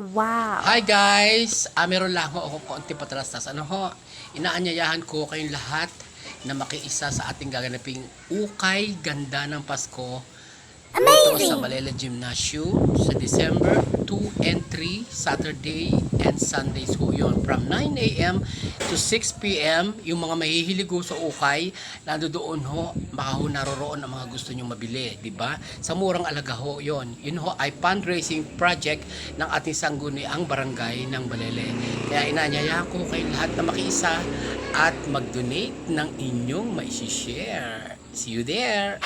Wow. Hi guys! Ah, meron lang ako konti patrastas. Ano ho? Inaanyayahan ko kayong lahat na makiisa sa ating gaganaping ukay ganda ng Pasko. Sa Balela Gymnasium sa December 2 and 3, Saturday and Sundays ho yun. From 9 a.m. to 6 p.m. Yung mga mahihiligo sa ukay, nandoon ho, baka ho naroroon ang mga gusto nyong mabili, di ba? Sa murang alaga ho yun. Yun ho ay fundraising project ng ating sangguniang barangay ng Balele. Kaya inanyayahan ko kayo lahat na makiisa at mag-donate ng inyong maisishare. See you there!